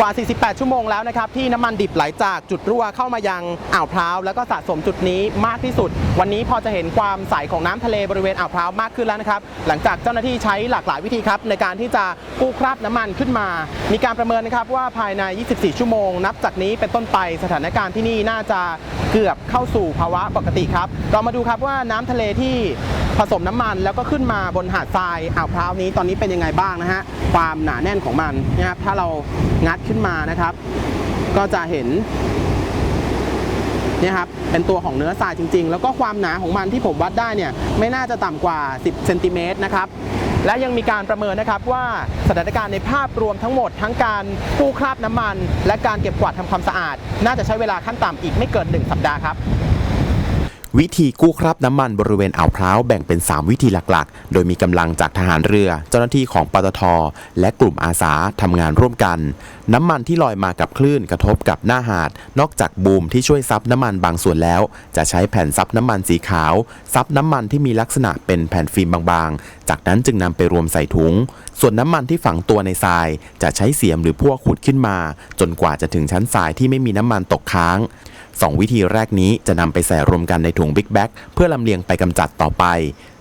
กว่า 48 ชั่วโมงแล้วนะครับที่น้ำมันดิบไหลจากจุดรั่วเข้ามายังอ่าวพร้าวแล้วก็สะสมจุดนี้มากที่สุด วันนี้พอจะเห็นความใสของน้ำทะเลบริเวณอ่าวพร้าวมากขึ้นแล้วนะครับ หลังจากเจ้าหน้าที่ใช้หลากหลายวิธีครับในการที่จะกู้คราบน้ำมันขึ้นมา มีการประเมินนะครับว่าภายใน 24 ชั่วโมง นับจากนี้เป็นต้นไปสถานการณ์ที่นี่น่าจะเกือบเข้าสู่ภาวะปกติครับ เรามาดูครับว่าน้ำทะเลที่ ผสมน้ำมันแล้วก็ขึ้นมาบนหาดทรายอ่าวพร้าวนี้ตอนนี้เป็นยังไงบ้างนะฮะความหนาแน่นของมันนะครับถ้าเรางัดขึ้นมานะครับ ก็จะเห็นเนี่ยครับเป็นตัวของเนื้อทรายจริง ๆ แล้วก็ความหนาของมันที่ผมวัดได้เนี่ยไม่น่าจะต่ำกว่า 10เซนติเมตรนะครับและยังมีการประเมินนะครับว่าสถานการณ์ในภาพรวมทั้งหมด ทั้งการกู้คราบน้ำมัน และการเก็บกวาดทำความสะอาด น่าจะใช้เวลาขั้นต่ำอีกไม่เกิน 1 สัปดาห์ครับ วิธีกู้คราบน้ำมันบริเวณอ่าวพร้าวแบ่งเป็น 3 วิธีหลักๆ โดยมีกำลังจากทหารเรือ เจ้าหน้าที่ของปตท และกลุ่มอาสาทำงานร่วมกัน น้ำมันที่ลอยมากับคลื่นกระทบกับหน้าหาด นอกจากบูมที่ช่วยซับน้ำมันบางส่วนแล้ว จะใช้แผ่นซับน้ำมันสีขาว ซับน้ำมันที่มีลักษณะเป็นแผ่นฟิล์มบางๆ จากนั้นจึงนำไปรวมใส่ถุง ส่วนน้ำมันที่ฝังตัวในทราย จะใช้เสียมหรือพวกขุดขึ้นมา จนกว่าจะถึงชั้นทรายที่ไม่มีน้ำมันตกค้าง สองวิธีแรกนี้จะนำไปใส่รวมกันในถุงบิ๊กแบ็กเพื่อลำเลียงไปกำจัดต่อไป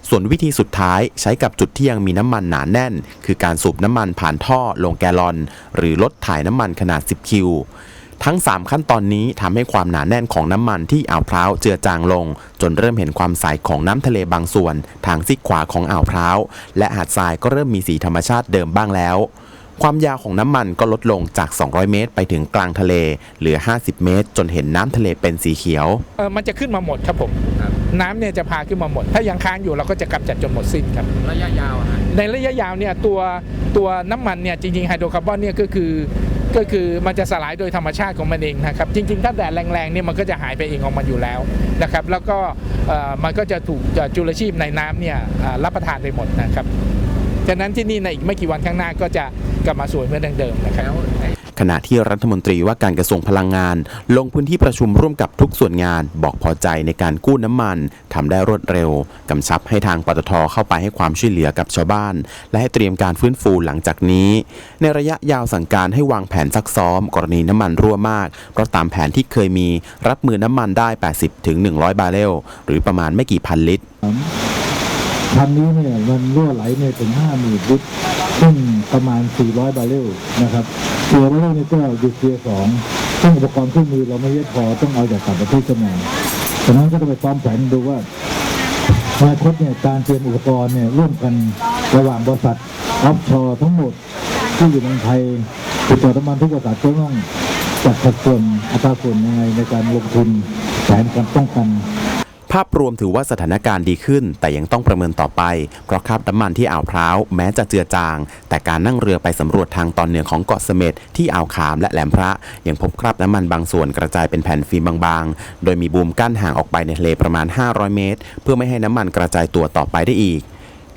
ส่วนวิธีสุดท้ายใช้กับจุดที่ยังมีน้ำมันหนาแน่น คือการสูบน้ำมันผ่านท่อลงแกลลอน หรือรถถ่ายน้ำมันขนาด 10 คิวทั้ง 3 ขั้นตอนนี้ทำให้ความหนาแน่นของน้ำมันที่อ่าวพร้าวเจือจางลง จนเริ่มเห็นความใสของน้ำทะเลบางส่วน ทางซีกขวาของอ่าวพร้าวและหาดทรายก็เริ่มมีสีธรรมชาติเดิมบ้างแล้ว ความยาวของน้ำมันก็ลดลงจาก 200 เมตร ไปถึงกลางทะเลเหลือ 50 เมตร จนเห็นน้ำทะเลเป็นสีเขียว เออมันจะขึ้นมาหมดครับผม น้ำเนี่ยจะพาขึ้นมาหมด ถ้ายังค้างอยู่เราก็จะกำจัดจนหมดสิ้นครับ ระยะยาวฮะในระยะยาวเนี่ยตัวตัวน้ำมันเนี่ยจริงๆไฮโดรคาร์บอนเนี่ยก็คือ ก็คือมันจะสลายโดยธรรมชาติของมันเองนะครับ จริงๆ ถ้าแดดแรงๆเนี่ยมันก็จะหายไปเองของมันอยู่แล้วนะครับ แล้วก็เอ่อมันก็จะถูกจุลชีพในน้ำเนี่ยเอ่อรับประทานไปหมดนะครับ ฉะนั้นที่นี่ในอีกไม่กี่วันข้างหน้าก็จะกลับมาสวยเหมือนเดิมนะครับขณะที่รัฐมนตรีว่าการกระทรวงพลังงาน ลงพื้นที่ประชุมร่วมกับทุกส่วนงาน บอกพอใจในการกู้น้ำมันทำได้รวดเร็วกำชับให้ทางปตทเข้าไปให้ความช่วยเหลือกับชาวบ้าน และให้เตรียมการฟื้นฟูหลังจากนี้ ในระยะยาวสั่งการให้วางแผนซักซ้อม กรณีน้ำมันรั่วมาก เพราะตามแผนที่เคยมีรับมือน้ำมันได้ 80ถึง100 บาร์เรลหรือประมาณไม่กี่พันลิตร คันนี้เนี่ยมันรั่วไหลเนี่ยถึง50,000ลิตรซึ่งประมาณ 400 บาร์เรลนะครับเกียร์บาร์เรลนี่ก็อยู่เกียสองซึ่งอุปกรณ์เครื่องมือเราไม่เยอะพอต้องเอาจากต่างประเทศเข้ามาฉะนั้นก็ต้องไปซ้อมแผนดูว่าอนาคตเนี่ยการเตรียมอุปกรณ์เนี่ยร่วมกันระหว่างบริษัทออฟชอร์ทั้งหมดที่อยู่เมืองไทยติดต่อน้ำมันทุกบริษัทก็ต้องจัดสัดส่วนอัตราส่วนยังไงในการลงทุนแผนการป้องกัน ภาพรวมถือว่าสถานการณ์ดีขึ้น แต่ยังต้องประเมินต่อไป เพราะคราบน้ำมันที่อ่าวพร้าวแม้จะเจือจาง แต่การนั่งเรือไปสำรวจทางตอนเหนือของเกาะเสม็ดที่อ่าวขามและแหลมพระ ยังพบคราบน้ำมันบางส่วนกระจายเป็นแผ่นฟิล์มบางๆ โดยมีบูมกั้นห่างออกไปในทะเลประมาณ 500 เมตร เพื่อไม่ให้น้ำมันกระจายตัวต่อไปได้อีก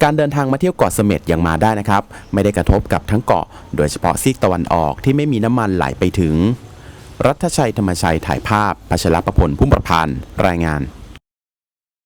การเดินทางมาเที่ยวเกาะเสม็ดยังมาได้นะครับ ไม่ได้กระทบกับทั้งเกาะ โดยเฉพาะซีกตะวันออกที่ไม่มีน้ำมันไหลไปถึง รัฐชัยธรรมชัยถ่ายภาพพัชรประพลพุ่มประพันธ์รายงาน